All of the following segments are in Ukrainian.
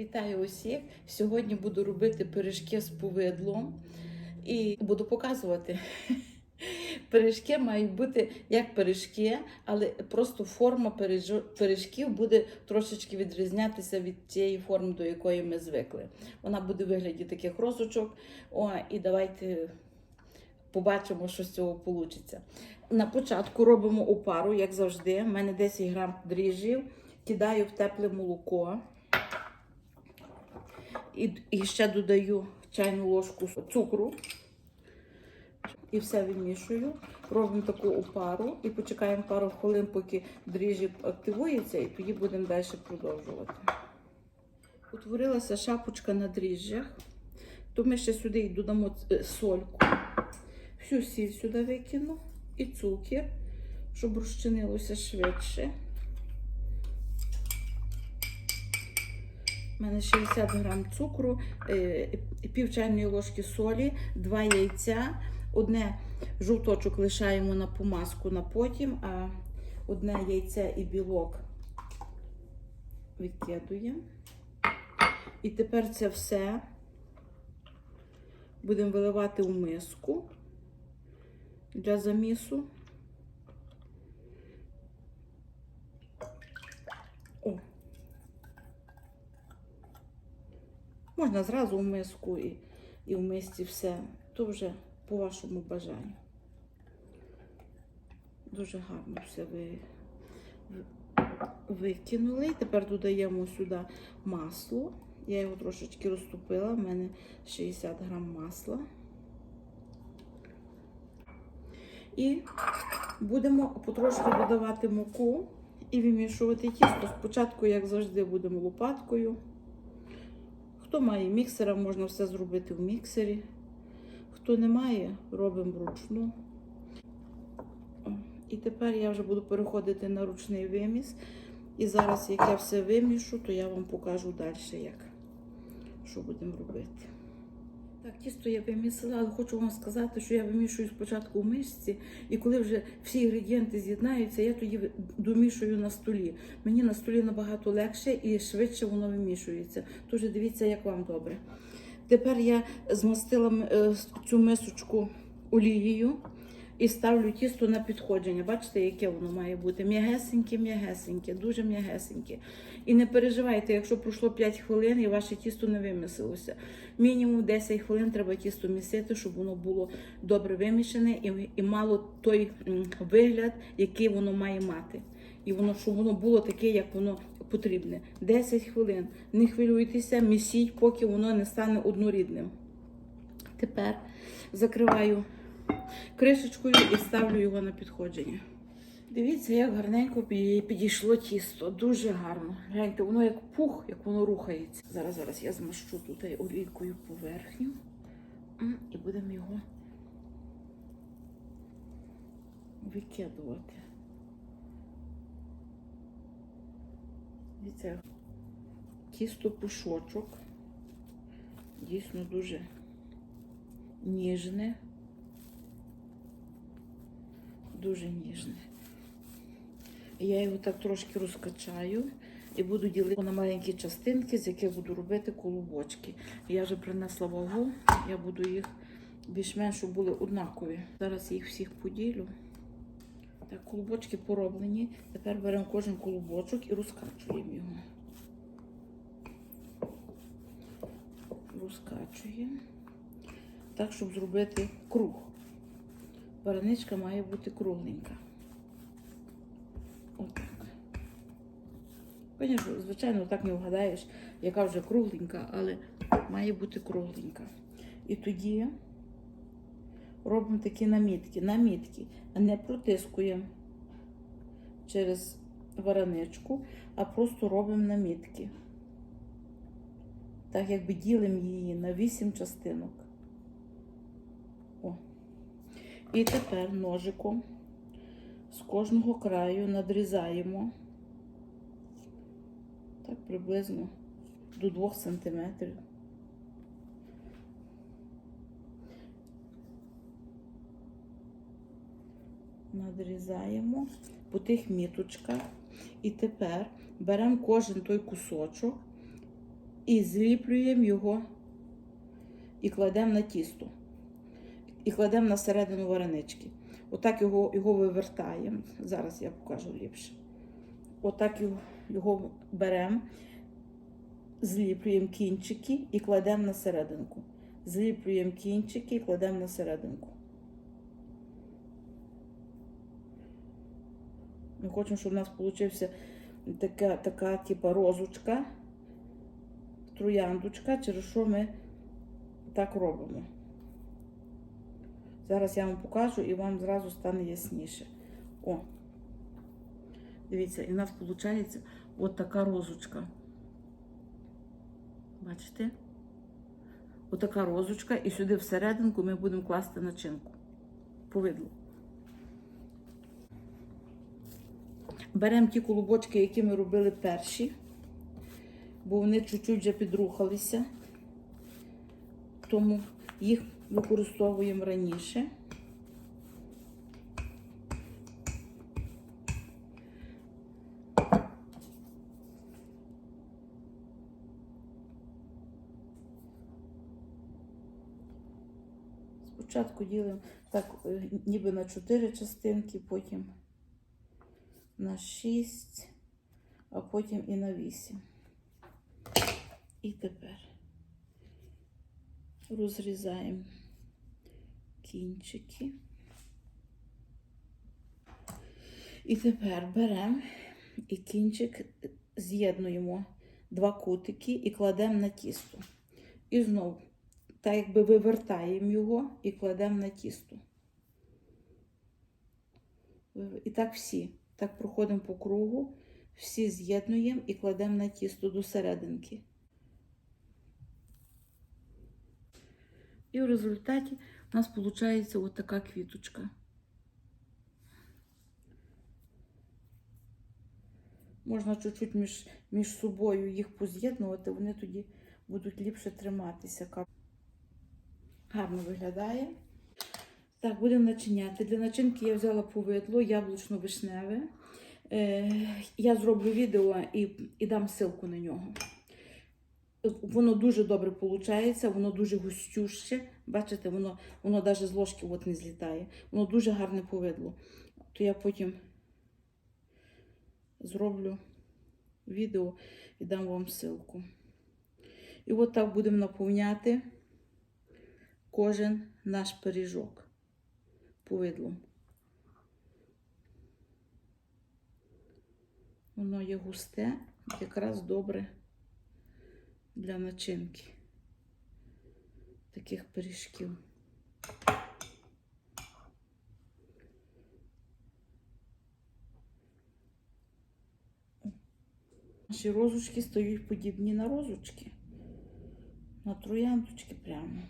Вітаю усіх! Сьогодні буду робити пиріжки з повидлом і буду показувати. Пиріжки мають бути як пиріжки, але просто форма пиріжків буде трошечки відрізнятися від тієї форми, до якої ми звикли. Вона буде в вигляді таких розочок. О, і давайте побачимо, що з цього вийде. На початку робимо опару, як завжди. У мене 10 грам дріжджів, кидаю в тепле молоко. І, і ще додаю чайну ложку цукру. І все вимішую. Робимо таку опару і почекаємо пару хвилин, поки дріжджі активується, і тоді будемо далі продовжувати. Утворилася шапочка на дріжджах, то ми ще сюди додамо е, сольку. Всю сіль сюди викину і цукер, щоб розчинилося швидше. У мене 60 грам цукру, е, пів чайної ложки солі, два яйця. Одне жовточок лишаємо на помазку на потім, а одне яйце і білок відкидуємо. І тепер це все будемо виливати в миску для замісу. О, Можна зразу в миску і, і в мисці все. То вже по вашому бажанню. Дуже гарно все ви, ви- викинули. Тепер додаємо сюди масло. Я його трошечки розтопила, в мене 60 грам масла. І будемо потрошки додавати муку і вимішувати тісто. Спочатку, як завжди, будемо лопаткою. Хто має міксера, можна все зробити в міксері. Хто не має, робимо вручну. І тепер я вже буду переходити на ручний виміс. І зараз, як я все вимішу, то я вам покажу далі, як, що будемо робити. Так, тісто я вимісила, але хочу вам сказати, що я вимішую спочатку в мишці, і коли вже всі інгредієнти з'єднаються, я тоді домішую на столі. Мені на столі набагато легше і швидше воно вимішується. Тож дивіться, як вам добре. Тепер я змастила е, цю мисочку олією і ставлю тісто на підходження. Бачите, яке воно має бути? М'ягесеньке, м'ягесеньке, дуже м'ягесеньке. І не переживайте, якщо пройшло 5 хвилин і ваше тісто не вимісилося. Мінімум 10 хвилин треба тісто місити, щоб воно було добре вимішане і, і мало той вигляд, який воно має мати. І воно, щоб воно було таке, як воно потрібне. 10 хвилин. Не хвилюйтеся, місіть, поки воно не стане однорідним. Тепер закриваю кришечкою і ставлю його на підходження. Дивіться, як гарненько підійшло тісто. Дуже гарно. Гляньте, воно як пух, як воно рухається. Зараз, зараз я змащу тут олійкою поверхню і будемо його викидувати. Дивіться, тісто пушочок. Дійсно дуже ніжне. Дуже ніжне. Я його так трошки розкачаю і буду ділити на маленькі частинки, з яких буду робити колобочки. Я вже принесла вагу, я буду їх більш-менш щоб були однакові. Зараз їх всіх поділю. Так, колобочки пороблені. Тепер беремо кожен колобочок і розкачуємо його. Розкачуємо. Так, щоб зробити круг. Вареничка має бути кругленька. Отак. Звісно, звичайно, так не вгадаєш, яка вже кругленька, але має бути кругленька. І тоді робимо такі намітки. Намітки. Не протискуємо через вареничку, а просто робимо намітки. Так якби ділимо її на 8 частинок. О. І тепер ножиком з кожного краю надрізаємо так приблизно до 2 см. Надрізаємо по тих міточках. І тепер беремо кожен той кусочок і зліплюємо його і кладемо на тісто. І кладемо на середину варенички. Отак його, його вивертаємо. Зараз я покажу ліпше. Отак його, беремо, зліплюємо кінчики і кладемо на серединку. Зліплюємо кінчики і кладемо на серединку. Ми хочемо, щоб у нас вийшла така, така типа розочка, трояндочка, через що ми так робимо. Зараз я вам покажу і вам зразу стане ясніше. О, дивіться, і в нас виходить от така розочка. Бачите? Отака розочка, і сюди всерединку ми будемо класти начинку. Повидло. Беремо ті колобочки, які ми робили перші, бо вони чуть-чуть вже підрухалися, тому їх використовуємо раніше. Спочатку ділимо так, е, ніби на 4 частинки, потім на 6, а потім і на 8. І тепер розрізаємо кінчики. І тепер беремо і кінчик з'єднуємо два кутики і кладемо на тісто. І знову, так якби вивертаємо його і кладемо на тісто. І так всі. Так проходимо по кругу, всі з'єднуємо і кладемо на тісто до серединки. І в результаті у нас виходить от така квіточка. Можна чуть-чуть між, між собою їх поз'єднувати, вони тоді будуть ліпше триматися. Гарно виглядає. Так, будемо начиняти. Для начинки я взяла повидло яблучно-вишневе. Е, я зроблю відео і, і дам ссылку на нього. Воно дуже добре виходить, воно дуже густюще. Бачите, воно воно навіть з ложки от не злітає. Воно дуже гарне повидло. То я потім зроблю відео і дам вам ссылку. І от так будемо наповняти кожен наш пиріжок повидлом. Воно є густе, якраз добре для начинки таких пиріжків. Наші розочки стають подібні на розочки, на трояндочки прямо.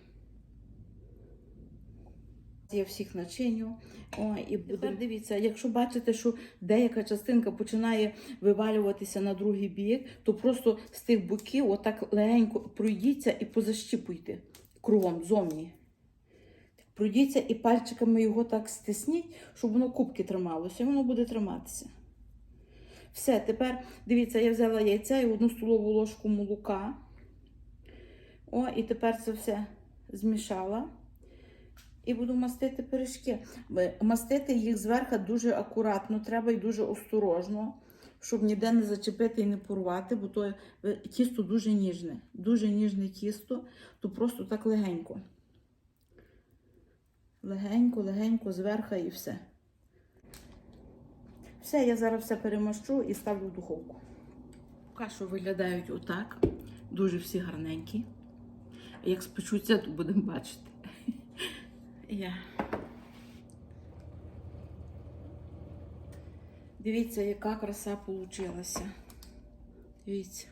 Я всіх начиню. О, і буде. Дивіться, якщо бачите, що деяка частинка починає вивалюватися на другий бік, то просто з тих боків отак легенько пройдіться і позащіпуйте кругом зовні. Пройдіться і пальчиками його так стисніть, щоб воно кубки трималося, і воно буде триматися. Все, тепер дивіться, я взяла яйця і одну столову ложку молока. О, і тепер це все змішала. І буду мастити пиріжки. Мастити їх зверху дуже акуратно, треба і дуже осторожно, щоб ніде не зачепити і не порвати, бо то е, тісто дуже ніжне. Дуже ніжне тісто, то просто так легенько. Легенько, легенько, зверху і все. Все, я зараз все перемащу і ставлю в духовку. Кашу виглядають отак. Дуже всі гарненькі. Як спечуться, то будемо бачити. Я. Дивіться, яка краса получилася. Дивіться.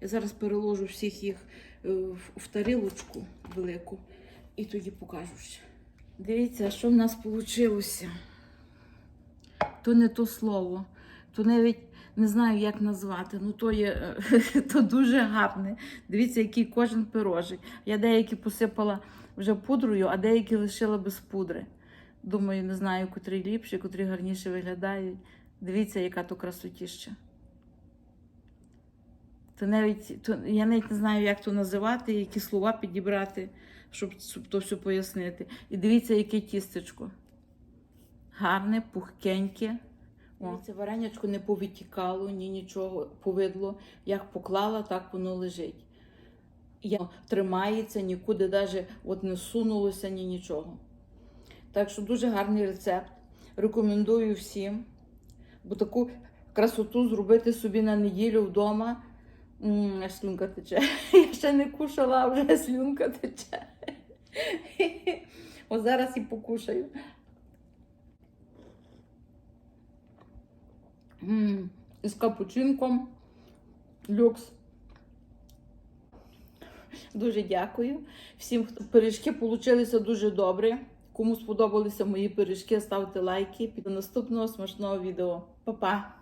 Я зараз переложу всіх їх е, в тарілочку велику і тоді покажу. Дивіться, що в нас вийшло. То не то слово, то навіть не знаю, як назвати. Ну, то є е, то дуже гарне. Дивіться, який кожен пирожик. Я деякі посипала вже пудрою, а деякі лишила без пудри. Думаю, не знаю, котрі ліпші, котрі гарніше виглядають. Дивіться, яка то красотіща. То навіть то, я навіть не знаю, як то називати, які слова підібрати, щоб то все пояснити. І дивіться, яке тістечко. Гарне, пухкеньке. О, це варенячко не повитікало, ні нічого повидло. Як поклала, так воно лежить. Я тримається, нікуди навіть от не сунулося, ні нічого. Так що дуже гарний рецепт. Рекомендую всім. Бо таку красоту зробити собі на неділю вдома. М, Аж слюнка тече. Я ще не кушала, а вже слюнка тече. О, зараз і покушаю. М, І з капучинком. Люкс. Дуже дякую. Всім хто пиріжки получилися дуже добре. Кому сподобалися мої пиріжки, ставте лайки. До наступного смачного відео. Па-па!